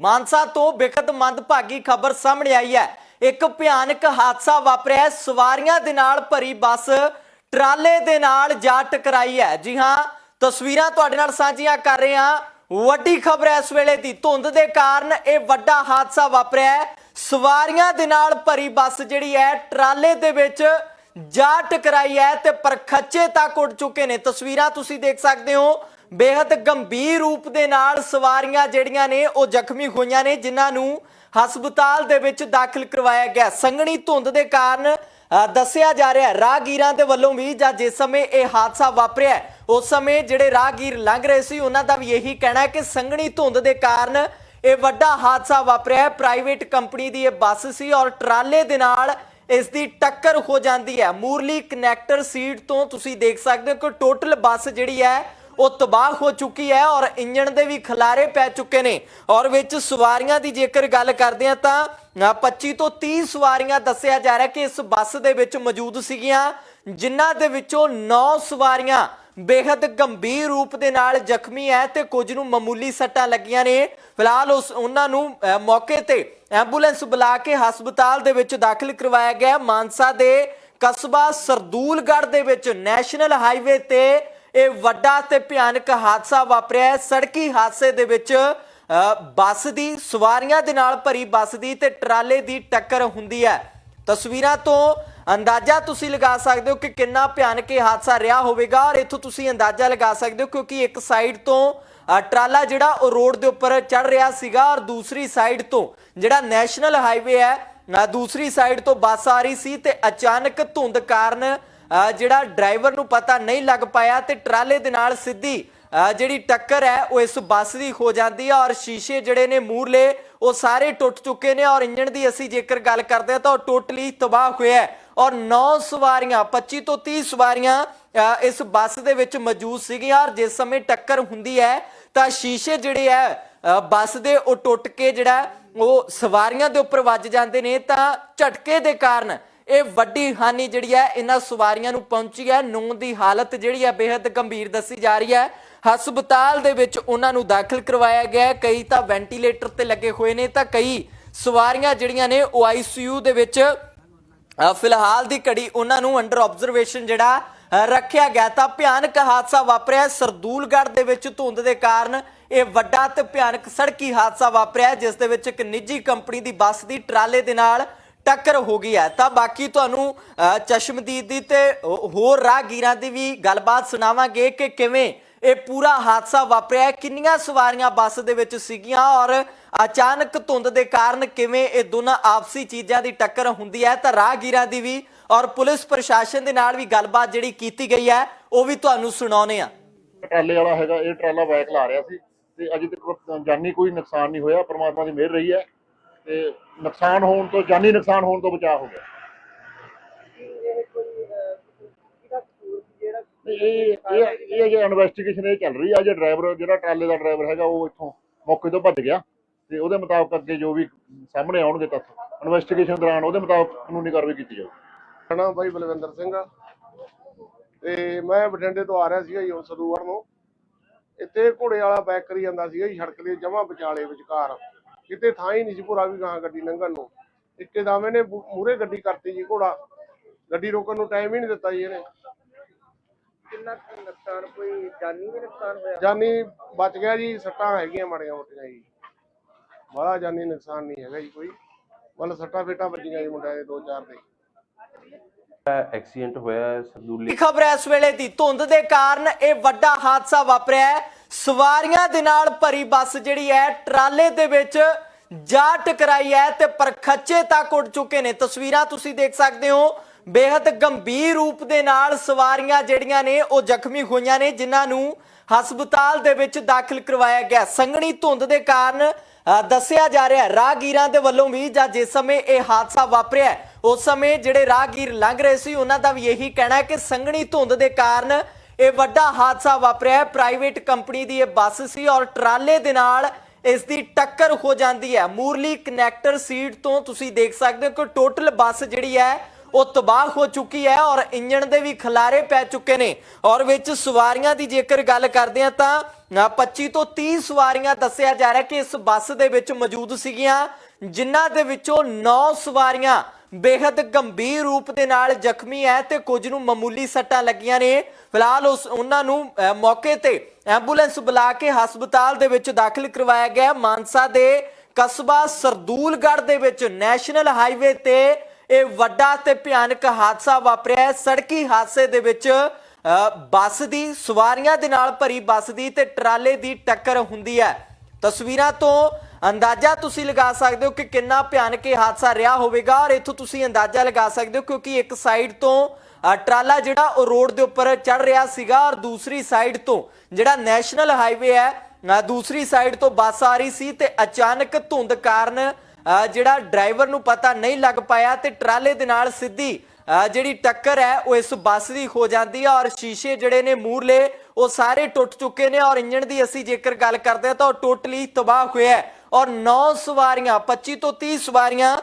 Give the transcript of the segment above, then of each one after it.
ਮਾਨਸਾ ਤੋਂ ਬੇਖਤ ਮੰਦਭਾਗੀ ਖਬਰ ਸਾਹਮਣੇ ਆਈ ਹੈ। ਇੱਕ ਭਿਆਨਕ ਹਾਦਸਾ ਵਾਪਰਿਆ ਸਵਾਰੀਆਂ ਦੇ ਨਾਲ ਭਰੀ ਬੱਸ ਟਰਾਲੇ ਦੇ ਨਾਲ ਜਾ ਟਕਰਾਈ ਹੈ। ਜੀ ਹਾਂ, ਤਸਵੀਰਾਂ ਤੁਹਾਡੇ ਨਾਲ ਸਾਂਝੀਆਂ ਕਰ ਰਹੇ ਹਾਂ। ਵੱਡੀ ਖਬਰ ਹੈ ਇਸ ਵੇਲੇ ਦੀ। ਧੁੰਦ ਦੇ ਕਾਰਨ ਇਹ ਵੱਡਾ ਹਾਦਸਾ ਵਾਪਰਿਆ ਸਵਾਰੀਆਂ ਦੇ ਨਾਲ ਭਰੀ ਬੱਸ ਜਿਹੜੀ ਹੈ, ਟਰਾਲੇ ਦੇ ਵਿੱਚ ਜਾ ਟਕਰਾਈ ਹੈ ਤੇ ਪਰਖੱਚੇ ਤੱਕ ਉੱਡ ਚੁੱਕੇ ਨੇ। ਤਸਵੀਰਾਂ ਤੁਸੀਂ ਦੇਖ ਸਕਦੇ ਹੋ। ਬੇहद ਗੰਭੀਰ ਰੂਪ ਦੇ ਨਾਲ ਸਵਾਰੀਆਂ ਜਿਹੜੀਆਂ ਨੇ ਉਹ ਜ਼ਖਮੀ ਹੋਈਆਂ ਨੇ, ਜਿਨ੍ਹਾਂ ਨੂੰ ਹਸਪਤਾਲ ਦੇ ਵਿੱਚ ਦਾਖਲ ਕਰਵਾਇਆ ਗਿਆ। ਸੰਘਣੀ ਧੁੰਦ ਦੇ ਕਾਰਨ ਦੱਸਿਆ ਜਾ ਰਿਹਾ ਰਾਹਗੀਰਾਂ ਦੇ ਵੱਲੋਂ ਵੀ ਜਾਂ ਜਿਸ ਸਮੇਂ ਇਹ ਹਾਦਸਾ ਵਾਪਰਿਆ ਉਸ ਸਮੇਂ ਜਿਹੜੇ ਰਾਹਗੀਰ ਲੰਘ ਰਹੇ ਸੀ, ਉਹਨਾਂ ਦਾ ਵੀ ਇਹੀ ਕਹਿਣਾ ਹੈ ਕਿ ਸੰਘਣੀ ਧੁੰਦ ਦੇ ਕਾਰਨ ਇਹ ਵੱਡਾ ਹਾਦਸਾ ਵਾਪਰਿਆ ਹੈ। ਪ੍ਰਾਈਵੇਟ ਕੰਪਨੀ ਦੀ ਇਹ ਬੱਸ ਸੀ ਔਰ ਟਰਾਲੇ ਦੇ ਨਾਲ ਇਸ ਦੀ ਟੱਕਰ ਹੋ ਜਾਂਦੀ ਹੈ। ਮੂਰਲੀ ਕਨੈਕਟਰ ਸੀਟ ਤੋਂ ਤੁਸੀਂ ਦੇਖ ਸਕਦੇ ਹੋ ਕਿ ਟੋਟਲ ਬੱਸ ਜਿਹੜੀ ਹੈ ਉਹ ਤਬਾਹ ਹੋ ਚੁੱਕੀ ਹੈ ਔਰ ਇੰਜਣ ਦੇ ਵੀ ਖਲਾਰੇ ਪੈ ਚੁੱਕੇ ਨੇ। ਔਰ ਵਿੱਚ ਸਵਾਰੀਆਂ ਦੀ ਜੇਕਰ ਗੱਲ ਕਰਦੇ ਆ ਤਾਂ ਅ, 25 ਤੋਂ 30 ਸਵਾਰੀਆਂ ਦੱਸਿਆ ਜਾ ਰਿਹਾ ਕਿ ਇਸ ਬੱਸ ਦੇ ਵਿੱਚ ਮੌਜੂਦ ਸੀਗੀਆਂ ਜਿਨ੍ਹਾਂ ਦੇ ਵਿੱਚੋਂ 9 ਸਵਾਰੀਆਂ ਬੇहद ਗੰਭੀਰ ਰੂਪ ਦੇ ਨਾਲ ਜ਼ਖਮੀ ਹੈ ਤੇ ਕੁਝ ਨੂੰ ਮਾਮੂਲੀ ਸੱਟਾਂ ਲੱਗੀਆਂ ਨੇ। ਫਿਲਹਾਲ ਉਸ ਉਹਨਾਂ ਨੂੰ ਮੌਕੇ ਤੇ ਐਂਬੂਲੈਂਸ ਬੁਲਾ ਕੇ ਹਸਪਤਾਲ ਦੇ ਵਿੱਚ ਦਾਖਲ ਕਰਵਾਇਆ ਗਿਆ। ਮਾਨਸਾ ਦੇ ਕਸਬਾ ਸਰਦੂਲਗੜ੍ਹ ਦੇ ਵਿੱਚ ਨੈਸ਼ਨਲ ਹਾਈਵੇ ਤੇ ਇਹ ਵੱਡਾ ਤੇ ਭਿਆਨਕ ਹਾਦਸਾ ਵਾਪਰਿਆ ਸੜਕੀ ਹਾਦਸੇ ਦੇ ਵਿੱਚ ਬੱਸ ਦੀ, ਸਵਾਰੀਆਂ ਦੇ ਨਾਲ ਭਰੀ ਬੱਸ ਦੀ ਤੇ ਟਰਾਲੇ ਦੀ ਟੱਕਰ ਹੁੰਦੀ ਹੈ। ਤਸਵੀਰਾਂ ਤੋਂ ਅੰਦਾਜ਼ਾ ਤੁਸੀਂ ਲਗਾ ਸਕਦੇ ਹੋ ਕਿ ਕਿੰਨਾ ਭਿਆਨਕ ਇਹ ਹਾਦਸਾ ਰਿਹਾ ਹੋਵੇਗਾ ਔਰ ਇੱਥੋਂ ਤੁਸੀਂ ਅੰਦਾਜ਼ਾ ਲਗਾ ਸਕਦੇ ਹੋ ਕਿਉਂਕਿ ਇੱਕ ਸਾਈਡ ਤੋਂ ਟਰਾਲਾ ਜਿਹੜਾ ਉਹ ਰੋਡ ਦੇ ਉੱਪਰ ਚੜ ਰਿਹਾ ਸੀਗਾ ਔਰ ਦੂਸਰੀ ਸਾਈਡ ਤੋਂ ਜਿਹੜਾ ਨੈਸ਼ਨਲ ਹਾਈਵੇ ਹੈ ਦੂਸਰੀ ਸਾਈਡ ਤੋਂ ਬੱਸ ਆ ਰਹੀ ਸੀ ਤੇ ਅਚਾਨਕ ਧੁੰਦ ਕਾਰਨ ਜਿਹੜਾ ਡਰਾਈਵਰ ਨੂੰ ਪਤਾ ਨਹੀਂ ਲੱਗ ਪਾਇਆ ਤੇ ਟਰਾਲੇ ਦੇ ਨਾਲ ਸਿੱਧੀ ਜਿਹੜੀ ਟੱਕਰ ਹੈ ਉਹ ਇਸ ਬੱਸ ਦੀ ਹੋ ਜਾਂਦੀ ਹੈ ਔਰ ਸ਼ੀਸ਼ੇ ਜਿਹੜੇ ਨੇ ਮੂਰਲੇ ਉਹ ਸਾਰੇ ਟੁੱਟ ਚੁੱਕੇ ਨੇ ਔਰ ਇੰਜਣ ਦੀ ਅਸੀਂ ਜੇਕਰ ਗੱਲ ਕਰਦੇ ਹਾਂ ਤਾਂ ਉਹ ਟੋਟਲੀ ਤਬਾਹ ਹੋਇਆ ਔਰ 9 ਸਵਾਰੀਆਂ 25 ਤੋਂ 30 ਸਵਾਰੀਆਂ ਅ, ਇਸ ਬੱਸ ਦੇ ਵਿੱਚ ਮੌਜੂਦ ਸੀਗੀਆਂ ਔਰ ਜਿਸ ਸਮੇਂ ਟੱਕਰ ਹੁੰਦੀ ਹੈ ਤਾਂ ਸ਼ੀਸ਼ੇ ਜਿਹੜੇ ਹੈ ਬੱਸ ਦੇ ਉਹ ਟੁੱਟ ਕੇ ਜਿਹੜਾ ਉਹ ਸਵਾਰੀਆਂ ਦੇ ਉੱਪਰ ਵੱਜ ਜਾਂਦੇ ਨੇ ਤਾਂ ਝਟਕੇ ਦੇ ਕਾਰਨ ਇਹ ਵੱਡੀ ਹਾਨੀ ਜਿਹੜੀ ਹੈ ਇਹਨਾਂ ਸਵਾਰੀਆਂ ਨੂੰ ਪਹੁੰਚੀ ਹੈ। ਨੂੰਹ ਦੀ ਹਾਲਤ ਜਿਹੜੀ ਹੈ ਬੇहद ਗੰਭੀਰ ਦੱਸੀ ਜਾ ਰਹੀ ਹੈ। ਹਸਪਤਾਲ ਦੇ ਵਿੱਚ ਉਹਨਾਂ ਨੂੰ ਦਾਖਲ ਕਰਵਾਇਆ ਗਿਆ ਕਈ ਤਾਂ ਵੈਂਟੀਲੇਟਰ ਤੇ ਲੱਗੇ ਹੋਏ ਨੇ ਤਾਂ ਕਈ ਸਵਾਰੀਆਂ ਜਿਹੜੀਆਂ ਨੇ ਉਹ ਆਈਸੀਯੂ ਦੇ ਵਿੱਚ ਫਿਲਹਾਲ ਦੀ ਘੜੀ ਉਹਨਾਂ ਨੂੰ ਅੰਡਰ ਆਬਜ਼ਰਵੇਸ਼ਨ ਜਿਹੜਾ ਰੱਖਿਆ ਗਿਆ ਤਾਂ ਭਿਆਨਕ ਹਾਦਸਾ ਵਾਪਰਿਆ ਸਰਦੂਲਗੜ੍ਹ ਦੇ ਵਿੱਚ ਧੁੰਦ ਦੇ ਕਾਰਨ ਇਹ ਵੱਡਾ ਤੇ ਭਿਆਨਕ ਸੜਕੀ ਹਾਦਸਾ ਵਾਪਰਿਆ ਜਿਸ ਦੇ ਵਿੱਚ ਇੱਕ ਨਿੱਜੀ ਕੰਪਨੀ ਦੀ ਬੱਸ ਦੀ ਟਰਾਲੇ ਦੇ ਨਾਲ ਟੱਕਰ ਹੋ ਗਈ ਹੈ। ਤਾਂ ਬਾਕੀ ਤੁਹਾਨੂੰ ਅ, ਚਸ਼ਮਦੀਦ ਦੀ ਤੇ ਹੋਰ ਰਾਹਗੀਰਾਂ ਦੀ ਵੀ ਗੱਲਬਾਤ ਸੁਣਾਵਾਂਗੇ ਕਿ ਕਿਵੇਂ ਇਹ ਪੂਰਾ ਹਾਦਸਾ ਵਾਪਰਿਆ ਕਿੰਨੀਆਂ ਸਵਾਰੀਆਂ ਬੱਸ ਦੇ ਵਿੱਚ ਸੀਗੀਆਂ ਔਰ ਅਚਾਨਕ ਧੁੰਦ ਦੇ ਕਾਰਨ ਕਿਵੇਂ ਇਹ ਦੋਨਾਂ ਆਪਸੀ ਚੀਜ਼ਾਂ ਦੀ ਟੱਕਰ ਹੁੰਦੀ ਹੈ। ਤਾਂ ਰਾਹਗੀਰਾਂ ਦੀ ਵੀ ਔਰ ਪੁਲਿਸ ਪ੍ਰਸ਼ਾਸਨ ਦੇ ਨਾਲ ਵੀ ਗੱਲਬਾਤ ਜਿਹੜੀ ਕੀਤੀ ਗਈ ਹੈ ਉਹ ਵੀ ਤੁਹਾਨੂੰ ਸੁਣਾਉਨੇ ਆ ਟਰਾਲੇ ਵਾਲਾ ਹੈਗਾ ਇਹ ਟਰਾਲਾ ਬਾਈਕ ਲਾ ਰਿਹਾ ਸੀ ਤੇ ਅਜੇ ਤੱਕ ਜਾਨੀ ਕੋਈ ਨੁਕਸਾਨ ਨਹੀਂ ਹੋਇਆ ਪ੍ਰਮਾਤਮਾ ਦੀ ਮਿਹਰ ਰਹੀ ਹੈ। ਤੇ ਨੁਕਸਾਨ ਹੋਣ ਤੋਂ, ਜਾਨੀ ਨੁਕਸਾਨ ਹੋਣ ਤੋਂ ਬਚਾਅ ਹੋ ਗਿਆ। ਇਹ ਇਹ ਇਹ ਇਨਵੈਸਟੀਗੇਸ਼ਨ ਇਹ ਚੱਲ ਰਹੀ ਆ ਜੇ ਡਰਾਈਵਰ ਜਿਹੜਾ ਟਰਾਲੇ ਦਾ ਡਰਾਈਵਰ ਹੈਗਾ, ਉਹ ਇੱਥੋਂ ਮੌਕੇ ਤੋਂ ਭੱਜ ਗਿਆ। ਤੇ ਉਹਦੇ ਮੁਤਾਬਕ ਅੱਗੇ ਜੋ ਵੀ ਸਾਹਮਣੇ ਆਉਣਗੇ ਤੱਥ ਇਨਵੈਸਟੀਗੇਸ਼ਨ ਦੌਰਾਨ ਉਹਦੇ ਮੁਤਾਬਕ ਕਾਨੂੰਨੀ ਕਾਰਵਾਈ ਕੀਤੀ ਜਾਊਗੀ। ਨਾਮ ਬਾਈ ਬਲਵਿੰਦਰ ਸਿੰਘ ਆ। ਤੇ ਮੈਂ ਬਠਿੰਡੇ ਤੋਂ ਆ ਰਿਹਾ ਸੀਗਾ ਜੀ ਸਰੂਵਰ ਨੂੰ। ਇੱਥੇ ਘੋੜੇ ਵਾਲਾ ਬੈਕ ਕਰੀ ਜਾਂਦਾ ਸੀਗਾ ਜੀ, ਸੜਕ ਦੇ ਜਮਾ ਵਿਚਾਲੇ ਵਿਚਕਾਰ। ਕਿਤੇ ਥਾਂ ਹੀ ਨਹੀਂ ਸੀ ਪੂਰਾ ਵੀ ਗਾਂ ਗੱਡੀ ਲੰਘਣ ਨੂੰ। ਇੱਕਦਮ ਇਹਨੇ ਮੂਰੇ ਗੱਡੀ ਕਰਤੀ ਜੀ ਘੋੜਾ। ਗੱਡੀ ਰੋਕਣ ਨੂੰ ਟਾਈਮ ਹੀ ਨਹੀਂ ਦਿੱਤਾ ਜੀ ਇਹਨੇ। ਕਿੰਨਾ ਕੁ ਨੁਕਸਾਨ ਕੋਈ ਜਾਨੀ ਵੀ ਨੁਕਸਾਨ ਹੋਇਆ? ਜਾਨੀ ਬਚ ਗਿਆ ਜੀ ਸੱਟਾਂ ਹੈਗੀਆਂ ਮਾੜੀਆਂ ਮੋਟੀਆਂ ਜੀ। ਬੜਾ ਜਾਨੀ ਨੁਕਸਾਨ ਨਹੀਂ ਹੈਗਾ ਜੀ ਕੋਈ। ਮਤਲਬ ਸੱਟਾਂ ਫੇਟਾਂ ਵੱਜੀਆਂ ਜੀ ਮੁੰਡਿਆਂ ਦੇ ਦੋ ਚਾਰ ਦੇ। ਐਕਸੀਡੈਂਟ ਹੋਇਆ ਹੈ ਸਰਦੂਲੀ ਖਬਰ ਇਸ ਵੇਲੇ ਦੀ ਧੁੰਦ ਦੇ ਕਾਰਨ ਇਹ ਵੱਡਾ ਹਾਦਸਾ ਵਾਪਰਿਆ ਹੈ। ਸਵਾਰੀਆਂ ਦੇ ਨਾਲ ਭਰੀ ਬੱਸ ਜਿਹੜੀ ਹੈ ਟਰਾਲੇ ਦੇ ਵਿੱਚ ਜਾ ਟਕਰਾਈ ਹੈ ਤੇ ਪਰਖੱਚੇ ਤੱਕ ਉੱਡ ਚੁੱਕੇ ਨੇ। ਤਸਵੀਰਾਂ ਤੁਸੀਂ ਦੇਖ ਸਕਦੇ ਹੋ। ਬੇहद ਗੰਭੀਰ ਰੂਪ ਦੇ ਨਾਲ ਸਵਾਰੀਆਂ ਜਿਹੜੀਆਂ ਨੇ ਉਹ ਜ਼ਖਮੀ ਹੋਈਆਂ ਨੇ ਜਿਨ੍ਹਾਂ ਨੂੰ ਹਸਪਤਾਲ ਦੇ ਵਿੱਚ ਦਾਖਲ ਕਰਵਾਇਆ ਗਿਆ। ਸੰਘਣੀ ਧੁੰਦ ਦੇ ਕਾਰਨ ਅ, ਦੱਸਿਆ ਜਾ ਰਿਹਾ ਰਾਹਗੀਰਾਂ ਦੇ ਵੱਲੋਂ ਵੀ ਜਾਂ ਜਿਸ ਸਮੇਂ ਇਹ ਹਾਦਸਾ ਵਾਪਰਿਆ ਉਸ ਸਮੇਂ ਜਿਹੜੇ ਰਾਹਗੀਰ ਲੰਘ ਰਹੇ ਸੀ ਉਹਨਾਂ ਦਾ ਵੀ ਇਹੀ ਕਹਿਣਾ ਹੈ ਕਿ ਸੰਘਣੀ ਧੁੰਦ ਦੇ ਕਾਰਨ ਇਹ ਵੱਡਾ ਹਾਦਸਾ ਵਾਪਰਿਆ ਹੈ। ਪ੍ਰਾਈਵੇਟ ਕੰਪਨੀ ਦੀ ਇਹ ਬੱਸ ਸੀ ਔਰ ਟਰਾਲੇ ਦੇ ਨਾਲ ਇਸ ਦੀ ਟੱਕਰ ਹੋ ਜਾਂਦੀ ਹੈ। ਮੂਰਲੀ ਕਨੈਕਟਰ ਸੀਟ ਤੋਂ ਤੁਸੀਂ ਦੇਖ ਸਕਦੇ ਹੋ ਕਿ ਟੋਟਲ ਬੱਸ ਜਿਹੜੀ ਹੈ ਉਹ ਤਬਾਹ ਹੋ ਚੁੱਕੀ ਹੈ ਔਰ ਇੰਜਣ ਦੇ ਵੀ ਖਲਾਰੇ ਪੈ ਚੁੱਕੇ ਨੇ। ਔਰ ਵਿੱਚ ਸਵਾਰੀਆਂ ਦੀ ਜੇਕਰ ਗੱਲ ਕਰਦੇ ਆ ਤਾਂ ਅ, 25 ਤੋਂ 30 ਸਵਾਰੀਆਂ ਦੱਸਿਆ ਜਾ ਰਿਹਾ ਕਿ ਇਸ ਬੱਸ ਦੇ ਵਿੱਚ ਮੌਜੂਦ ਸੀਗੀਆਂ ਜਿਨ੍ਹਾਂ ਦੇ ਵਿੱਚੋਂ 9 ਸਵਾਰੀਆਂ ਬੇहद ਗੰਭੀਰ ਰੂਪ ਦੇ ਨਾਲ ਜ਼ਖਮੀ ਹੈ ਤੇ ਕੁਝ ਨੂੰ ਮਾਮੂਲੀ ਸੱਟਾਂ ਲੱਗੀਆਂ ਨੇ। ਫਿਲਹਾਲ ਉਸ ਉਹਨਾਂ ਨੂੰ ਮੌਕੇ ਤੇ ਐਂਬੂਲੈਂਸ ਬੁਲਾ ਕੇ ਹਸਪਤਾਲ ਦੇ ਵਿੱਚ ਦਾਖਲ ਕਰਵਾਇਆ ਗਿਆ ਮਾਨਸਾ ਦੇ ਕਸਬਾ ਸਰਦੂਲਗੜ੍ਹ ਦੇ ਵਿੱਚ ਨੈਸ਼ਨਲ ਹਾਈਵੇ ਤੇ ਇਹ ਵੱਡਾ ਤੇ ਭਿਆਨਕ ਹਾਦਸਾ ਵਾਪਰਿਆ ਹੈ। ਸੜਕੀ ਹਾਦਸੇ ਦੇ ਵਿੱਚ ਅ, ਬੱਸ ਦੀ ਸਵਾਰੀਆਂ ਦੇ ਨਾਲ ਭਰੀ ਬੱਸ ਦੀ ਤੇ ਟਰਾਲੇ ਦੀ ਟੱਕਰ ਹੁੰਦੀ ਹੈ। ਤਸਵੀਰਾਂ ਤੋਂ ਅੰਦਾਜ਼ਾ ਤੁਸੀਂ ਲਗਾ ਸਕਦੇ ਹੋ ਕਿ ਕਿੰਨਾ ਭਿਆਨਕ ਇਹ ਹਾਦਸਾ ਰਿਹਾ ਹੋਵੇਗਾ ਔਰ ਇੱਥੋਂ ਤੁਸੀਂ ਅੰਦਾਜ਼ਾ ਲਗਾ ਸਕਦੇ ਹੋ ਕਿਉਂਕਿ ਇੱਕ ਸਾਈਡ ਤੋਂ ਟਰਾਲਾ ਜਿਹੜਾ ਉਹ ਰੋਡ ਦੇ ਉੱਪਰ ਚੜ ਰਿਹਾ ਸੀਗਾ ਔਰ ਦੂਸਰੀ ਸਾਈਡ ਤੋਂ ਜਿਹੜਾ ਨੈਸ਼ਨਲ ਹਾਈਵੇ ਹੈ ਦੂਸਰੀ ਸਾਈਡ ਤੋਂ ਬੱਸ ਆ ਰਹੀ ਸੀ ਤੇ ਅਚਾਨਕ ਧੁੰਦ ਕਾਰਨ ਜਿਹੜਾ ਡਰਾਈਵਰ ਨੂੰ ਪਤਾ ਨਹੀਂ ਲੱਗ ਪਾਇਆ ਤੇ ਟਰਾਲੇ ਦੇ ਨਾਲ ਸਿੱਧੀ ਜਿਹੜੀ ਟੱਕਰ ਹੈ ਉਹ ਇਸ ਬੱਸ ਦੀ ਹੋ ਜਾਂਦੀ ਹੈ ਔਰ ਸ਼ੀਸ਼ੇ ਜਿਹੜੇ ਨੇ ਮੂਰਲੇ ਉਹ ਸਾਰੇ ਟੁੱਟ ਚੁੱਕੇ ਨੇ ਔਰ ਇੰਜਣ ਦੀ ਅਸੀਂ ਜੇਕਰ ਗੱਲ ਕਰਦੇ ਹਾਂ ਤਾਂ ਉਹ ਟੋਟਲੀ ਤਬਾਹ ਹੋਇਆ ਹੈ। ਔਰ 9 ਸਵਾਰੀਆਂ 25 ਤੋਂ 30 ਸਵਾਰੀਆਂ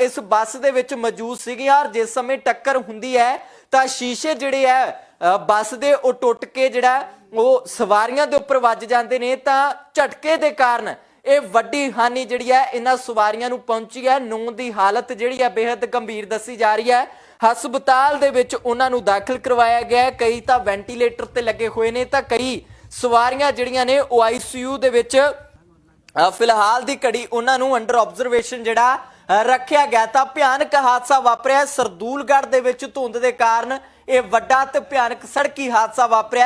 ਇਸ ਬੱਸ ਦੇ ਵਿੱਚ ਮੌਜੂਦ ਸੀਗੀਆਂ। ਔਰ ਜਿਸ ਸਮੇਂ ਟੱਕਰ ਹੁੰਦੀ ਹੈ, ਤਾਂ ਸ਼ੀਸ਼ੇ ਜਿਹੜੇ ਹੈ ਬੱਸ ਦੇ ਉਹ ਟੁੱਟ ਕੇ ਜਿਹੜਾ ਉਹ ਸਵਾਰੀਆਂ ਦੇ ਉੱਪਰ ਵੱਜ ਜਾਂਦੇ ਨੇ। ਤਾਂ ਝਟਕੇ ਦੇ ਕਾਰਨ ਇਹ ਵੱਡੀ ਹਾਨੀ ਜਿਹੜੀ ਹੈ, ਇਹਨਾਂ ਸਵਾਰੀਆਂ ਨੂੰ ਪਹੁੰਚੀ ਹੈ। ਨੂੰ ਦੀ ਹਾਲਤ ਜਿਹੜੀ ਹੈ ਬੇहद ਗੰਭੀਰ ਦੱਸੀ ਜਾ ਰਹੀ ਹੈ। ਹਸਪਤਾਲ ਦੇ ਵਿੱਚ ਉਹਨਾਂ ਨੂੰ ਦਾਖਲ ਕਰਵਾਇਆ ਗਿਆ ਕਈ ਤਾਂ ਵੈਂਟੀਲੇਟਰ ਤੇ ਲੱਗੇ ਹੋਏ ਨੇ। ਤਾਂ ਕਈ ਸਵਾਰੀਆਂ ਜਿਹੜੀਆਂ ਨੇ, ਉਹ ਆਈਸੀਯੂ ਦੇ ਵਿੱਚ ਫਿਲਹਾਲ ਦੀ ਘੜੀ ਉਹਨਾਂ ਨੂੰ ਅੰਡਰ ਆਬਜ਼ਰਵੇਸ਼ਨ ਜਿਹੜਾ ਰੱਖਿਆ ਗਿਆ ਤਾਂ ਭਿਆਨਕ ਹਾਦਸਾ ਵਾਪਰਿਆ। ਸਰਦੂਲਗੜ੍ਹ ਦੇ ਵਿੱਚ ਧੁੰਦ ਦੇ ਕਾਰਨ ਇਹ ਵੱਡਾ ਤੇ ਭਿਆਨਕ ਸੜਕੀ ਹਾਦਸਾ ਵਾਪਰਿਆ।